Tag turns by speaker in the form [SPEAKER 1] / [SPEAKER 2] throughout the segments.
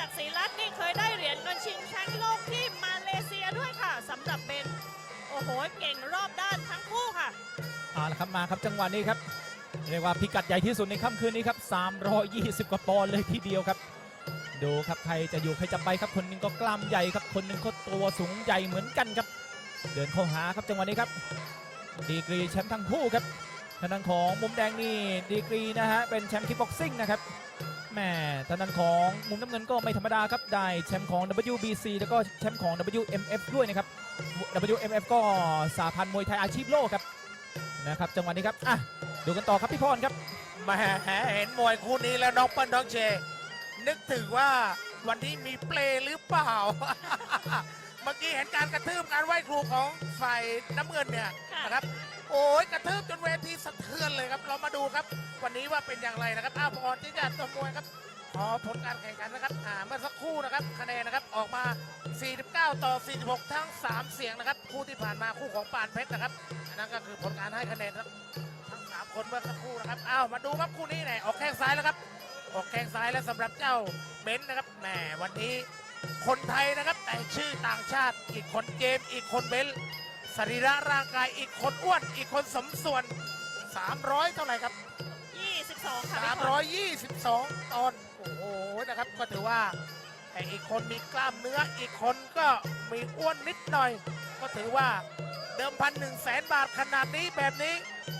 [SPEAKER 1] จากศรีรัตน์นี่เคยได้เหรียญเงินชิงแชมป์โลกที่มาเลเซียด้วยค่ะสำหรับเบนโอ้โหเก่งรอบด้านทั้งคู่ค่ะ
[SPEAKER 2] เอาละครับมาครับจังหวะนี้ครับเรียกว่าพิกัดใหญ่ที่สุดในค่ำคืนนี้ครับ320กว่าปอนด์เลยทีเดียวครับ ดูครับใครจะอยู่ใครจะไปครับคนหนึงก็กล้ามใหญ่ครับคนหนึงก็ตัวสูงใหญ่เหมือนกันครับ เดินเข้าหาครับจังหวะนี้ครับ ดีกรีแชมป์ทั้งคู่ครับทางด้านของมุมแดงนี่ดีกรีนะฮะเป็นแชมป์คิกบ็อกซิ่งนะครับ แม่ทางด้านของมุมน้ำเงินก็ไม่ธรรมดาครับได้แชมป์ของ WBC แล้วก็แชมป์ของ WMF ด้วยนะครับ WMF ก็สาพันธ์มวยไทยอาชีพโลกครับนะครับจังหวะนี้ครับอะดูกันต่อครับพี่พรครับ
[SPEAKER 3] แหมาเห็นมวยคู่นี้แล้วน้องเปิ้ลน้องเช นึกถึงว่าวันนี้มีเปลหรือเปล่า เมื่อกี้เห็นการกระทืบการไหว้ครูของฝ่ายน้ำเงินเนี่ยนะครับ โอ้ยกระทืบจนเวทีสะเทือนเลยครับ เรามาดูครับ วันนี้ว่าเป็นอย่างไรนะครับอ้าวก่อนที่จะตัวมวยครับขอผลการแข่งขันนะครับอ่าเมื่อสักครู่นะครับคะแนนนะครับออกมา 49 ต่อ 46 ทั้ง 3 เสียงนะครับ คู่ที่ผ่านมาคู่ของปานเพชรนะครับอันนั้นก็คือผลการให้คะแนนครับทั้ง 3 คนเมื่อสักครู่นะครับอ้าวมาดูครับคู่นี้ไหนออกแข้งซ้ายแล้วครับ ออกแข้งซ้ายแล้วสำหรับเจ้าเบนซ์นะครับแหมวันนี้คนไทยนะครับแต่ชื่อต่างชาติอีกคนเจมอีกคนเบนซ์สรีระร่างกายอีกคนอ้วน อีกคนสมส่วน 300 เท่าไหร่ครับ
[SPEAKER 1] 22 ค่ะพี่พร
[SPEAKER 3] 322 ตอน โอ้โห นะครับ ก็ถือว่าแต่อีกคนมีกล้ามเนื้อ อีกคนก็มีอ้วนนิดหน่อย ก็ถือว่าเดิมพันหนึ่งแสนบาทขนาดนี้แบบนี้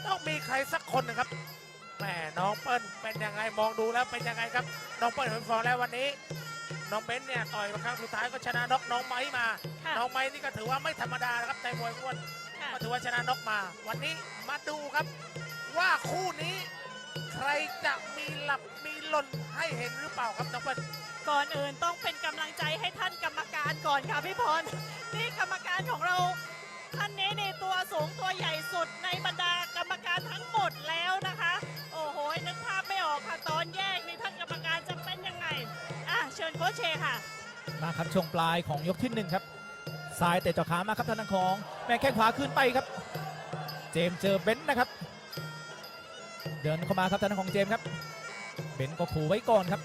[SPEAKER 3] ต้องมีใครสักคนนะครับแหมน้องเปิ้ลเป็นยังไงมองดูแล้วเป็นยังไงครับ น้องเปิ้ลเห็นฟอร์มแล้ววันนี้ น้องเบนซ์เนี่ยต่อยมาครั้งสุดท้ายก็ชนะน็อกน้องไม้มา
[SPEAKER 1] ค่ะ
[SPEAKER 3] น้องไม้นี่ก็ถือว่าไม่ธรรมดานะครับในมวยอ้วน
[SPEAKER 1] ค่ะ
[SPEAKER 3] ก็ถือว่าชนะน็อกมา วันนี้มาดูครับ ว่าคู่นี้ใครจะมีห ลับมีหล่นให้เห็นหรือเปล่าครับน้องเปิ้ล
[SPEAKER 1] ก่อนอื่นต้องเป็นกำลังใจให้ท่านกรรมการก่อนค่ะพี่พร นี่กรรมการของเราท่านนี้ในตัวสูงตัวใหญ่สุดในบรรดากรรมการทั้งหมดแล้วนะคะ โอ้โหนึกภาพไม่ออกค่ะตอนแยกนี่ท่านกรรมการจะเป็นยังไงอะเชิญโค้ชเชค่ะ
[SPEAKER 2] มาครับช่วงปลายของยกที่หนึ่งครับซ้ายเตะเจ่อขามาครับทางด้านของแม่แข้งขวาขึ้นไปครับ เจมส์เจอเบนซ์นะครับ เดินเข้ามาครับทางด้านของเจมส์ครับ เบนซ์ก็ขู่ไว้ก่อนครับ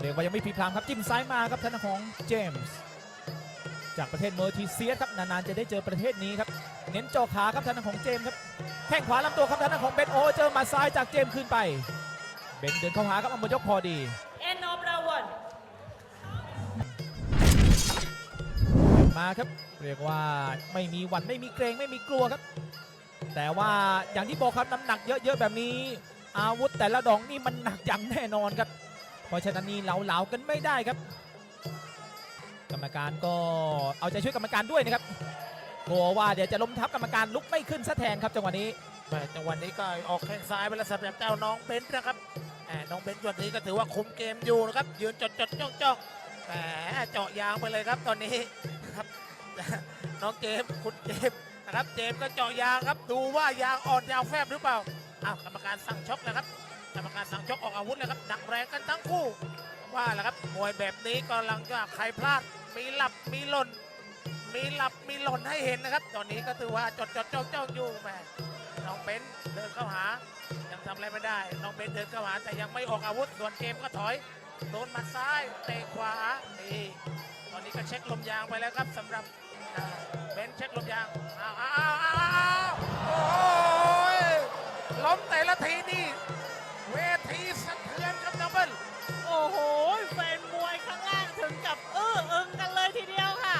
[SPEAKER 2] เรียกว่ายังไม่พลีพรามครับจิ้มซ้ายมาครับทางด้านของเจมส์จากประเทศเมอร์ทีเซียสครับนานๆจะได้เจอประเทศนี้ครับเน้นเจ่อขาครับทางด้านของเจมส์ครับแข้งขวาลำตัวครับทางด้านของเบนซ์โอ้เจอหมาซ้ายจากเจมส์ขึ้นไป เบนซ์เดินเข้าหาครับเอามือยกพอดี
[SPEAKER 1] End of round one
[SPEAKER 2] มาครับเรียกว่าไม่มีหวันไม่มีเกรงไม่มีกลัวครับ แต่ว่าอย่างที่บอกครับน้ำหนักเยอะๆแบบนี้ อาวุธแต่ละดอกนี่มันหนักอย่างแน่นอนครับ เพราะฉะนั้นนี่เหลาๆกันไม่ได้ครับ กรรมการก็เอาใจช่วยกรรมการด้วยนะครับกลัวว่าเดี๋ยวจะล้มทับกรรมการลุกไม่ขึ้นซะแทนครับจังหวะนี้
[SPEAKER 3] แต่จังหวะนี้ก็ออกแข้งซ้ายไปแล้วสำหรับเจ้าน้องเบนซ์นะครับแหมน้องเบนซ์วันนี้ก็ถือว่าคุมเกมอยู่นะครับยืนจดจดจ้องจ้องแหมเจาะยางไปเลยครับตอนนี้ครับน้องเจมส์คุณเจมส์นะครับเจมส์ก็เจาะยางครับดูว่ายางอ่อนยางแฟบหรือเปล่า อ้าวกรรมการสั่งชกแล้วครับกรรมการสั่งชกออกอาวุธแล้วครับหนักแรงกันทั้งคู่ว่าแล้วครับมวยแบบนี้กำลังจะใครพลาด มีหลับมีหล่น มีหลับมีหล่นให้เห็นนะครับ ตอนนี้ก็ถือว่าจดจดจ้องจ้องอยู่แม่น้องเบนเดินเข้าหา ยังทำอะไรไม่ได้ น้องเบนเดินเข้าหาแต่ยังไม่ออกอาวุธส่วนเกมก็ถอยโดนมัดซ้ายเตะขวานี่ตอนนี้ก็เช็คลมยางไปแล้วครับสำหรับเบนเช็คลมยางอ้าวอ้าวอ้าวอ้าวโอ้ ล้มแต่ละทีนี่เวทีสะเทือนครับน้องเบิ้ล
[SPEAKER 1] โอ้โหแฟนมวยข้างล่างถึงกับเออเอิงกันเลยทีเดียวค่ะ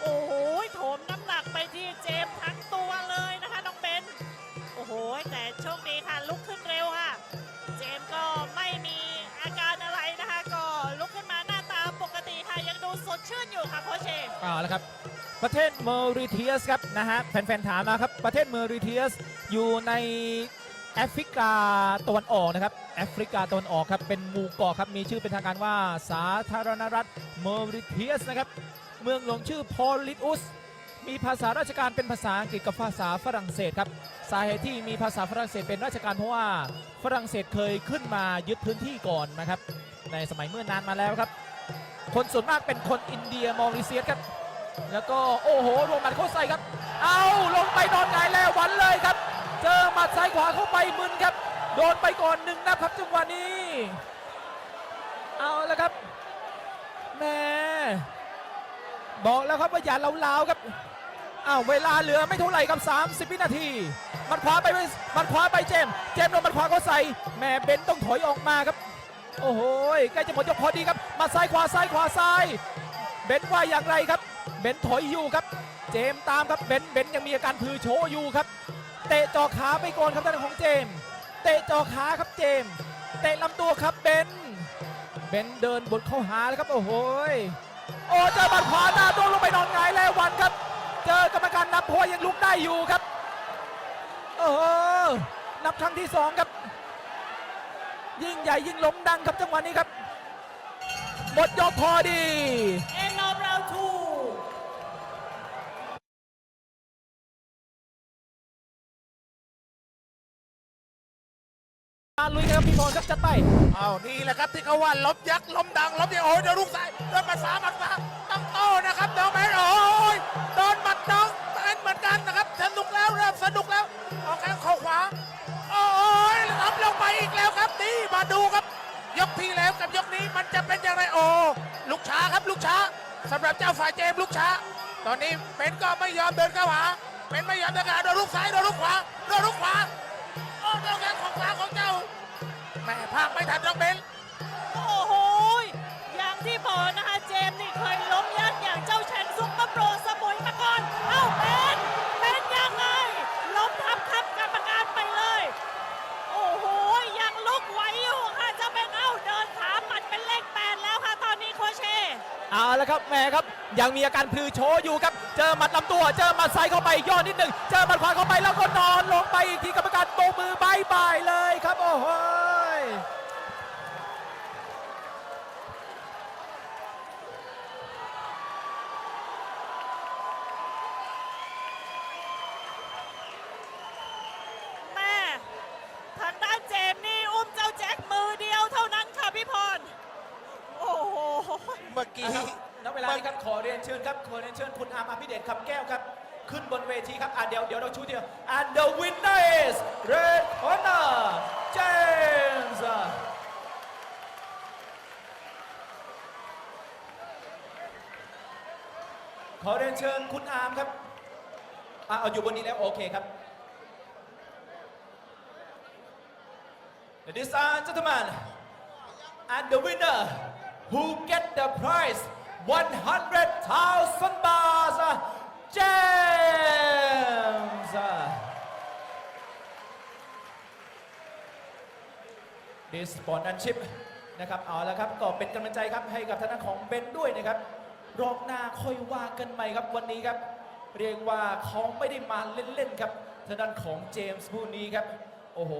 [SPEAKER 1] โอ้โหโถมน้ำหนักไปที่เจมส์ทั้งตัวเลยนะคะน้องเบนโอ้โหแต่โชคดีค่ะลุกขึ้นเร็วค่ะ เจมส์ก็ไม่มีอาการอะไรนะคะ ก็ลุกขึ้นมาหน้าตาปกติค่ะยังดูสดชื่นอยู่ค่ะโคชเช
[SPEAKER 2] เอาละครับประเทศเมอริเทียสครับนะฮะแฟนๆถามมาครับประเทศเมอริเทียสอยู่ใน แอฟริกาตะวันออกนะครับแอฟริกาตะวันออกครับเป็นหมู่เกาะครับมีชื่อเป็นทางการว่าสาธารณรัฐเมอริเทียสนะครับเมืองหลวงชื่อพอลิอุสมีภาษาราชการเป็นภาษาอังกฤษกับภาษาฝรั่งเศสครับสาเหตุที่มีภาษาฝรั่งเศสเป็นราชการเพราะว่าฝรั่งเศสเคยขึ้นมายึดพื้นที่ก่อนนะครับ ในสมัยเมื่อนานมาแล้วครับ คนส่วนมากเป็นคนอินเดียมอริเซียสครับ แล้วก็โอ้โหรวมหมัดเข้าใส่ครับ เอาลงไปนอนหงายแล้ววันเลยครับ จอหมัดซ้ายขวาเข้าไปมึนครับ โดนไปก่อนหนึ่งนะครับจังหวะนี้ เอาและครับแม่บอกแล้วครับว่าอย่าเล้าๆครับอ้าวเวลาเหลือไม่เท่าไหร่ครับ 30 วินาที มันขวาไปมันขวาไปเจมส์เจมส์โดนมันขวาเขาใส่แม่เบนต้องถอยออกมาครับ โอ้โหใกล้จะหมดยกพอดีครับ มาซ้ายขวาซ้ายขวาซ้าย เบนว่าอย่างไรครับ เบนถอยอยู่ครับ เจมส์ตามครับ เบนเบนยังมีอาการพือโชอยู่ครับ เตะจ่อขาไปก่อนครับด้านของเจมส์เตะจ่อขาครับเจมส์เตะลำตัวครับเบน เบนเดินบดเข้าหาแล้วครับโอ้โหโอ้เจอบัดขวาหน้าตัวลงไปนอนหงายแล้ววันครับ เจอกรรมการนับพวยังลุกได้อยู่ครับโอ้นับครั้งที่สองครับ ยิ่งใหญ่ยิ่งล้มดังครับจังหวะนี้ครับหมดยกพอดี ลุยกันครับพี่พรครับจัดไป
[SPEAKER 3] เอานี่แหละครับที่เขาว่าล้มยักษ์ล้มดังล้มเนี่ยโอ้ยโดนลูกซ้ายโดนมัดซ้ายหมัดซ้ายต้งโต้นะครับน้องแมนโอ้ยโดนหมัดน้องแมนเหมือนกันนะครับสนุกแล้วเริ่มสนุกแล้วเอาแข้งเข้าขวาโอ้ยรับลงไปอีกแล้วครับนี่มาดูครับ ยกที่แล้วกับยกนี้มันจะเป็นอย่างไรโอ้ลูกช้าครับลูกช้าสำหรับเจ้าฝ่ายเจมลูกช้า ตอนนี้เป็นก็ไม่ยอมเดินเข้าหาเป็นไม่ยอมเดินเข้าหาโดนลูกซ้ายโดนลูกขวาโดนลูกขวาโอ้โดนแข้งของขวาของเจ้า แม่ภาคไม่ทันน้องเบน
[SPEAKER 1] โอ้โหยอย่างที่บอกนะคะเจมส์นี่เคยล้มยักษ์อย่างเจ้าแชนซุปเปอร์โปรสมุยมาก่อนเอ้าเป็นเป็นยังไงล้มทับทับกรรมการไปเลย โอ้โหยยังลุกไหวอยู่ค่ะเจ้าเป็นเอ้าเดินขาปัดเป็นเลขแปดแล้วค่ะตอนนี้โคชเช
[SPEAKER 2] เอาละครับแหม่ครับยังมีอาการพลือโชว์อยู่ครับ เจอหมัดลำตัว เจอหมัดซ้ายเข้าไปย่อนิดหนึ่งเจอหมัดขวาเข้าไปแล้วก็นอนลงไปอีกทีกรรมการโบกมือบายบายเลยครับ โอ้โหย
[SPEAKER 1] แม่ทางด้านเจมส์นี่อุ้มเจ้าแจ็คมือเดียวเท่านั้นค่ะพี่พร โอ้โห
[SPEAKER 3] เมื่อกี้
[SPEAKER 2] ณเวลานี้ครับขอเรียนเชิญครับขอเรียนเชิญคุณอาร์มอภิเดชคำแก้วครับ ขึ้นบนเวทีครับอะเดี๋ยวเดี๋ยวเราชูเดียว and the winner is red corner James ขอเรียนเชิญคุณอาร์มครับอะเอาอยู่บนนี้แล้วโอเคครับ Ladies and gentlemen and the winner who get the prize 100,000 baht uh, James this sponsorship นะครับเอาละครับก็เป็นกำลังใจครับให้กับทางด้านของเบนด้วยนะครับรอบหน้าค่อยว่ากันใหม่ครับวันนี้ครับเรียกว่าเขาไม่ได้มาเล่นๆครับทางด้านของเจมส์ผู้นี้ครับโอ้โห